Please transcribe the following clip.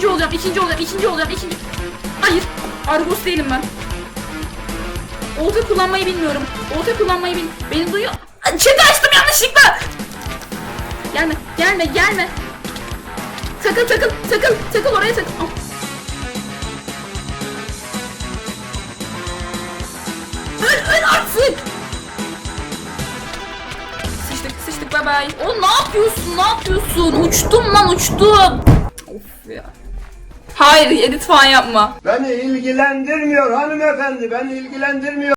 ikinci olacağım. İkinci. Hayır. Argos değilim ben. Olta kullanmayı bilmiyorum. Olta kullanmayı bil. Beni duyuyor. Chat'i açtım yanlışlıkla. Gelme, gelme, gelme. Takıl, takıl, takıl, takıl oraya takıl. Öl artık. Sıçtık, sıçtık, bye bye. O ne yapıyorsun, ne yapıyorsun? Uçtum lan, uçtum. Hayır, edit falan yapma. Beni ilgilendirmiyor hanımefendi, beni ilgilendirmiyor.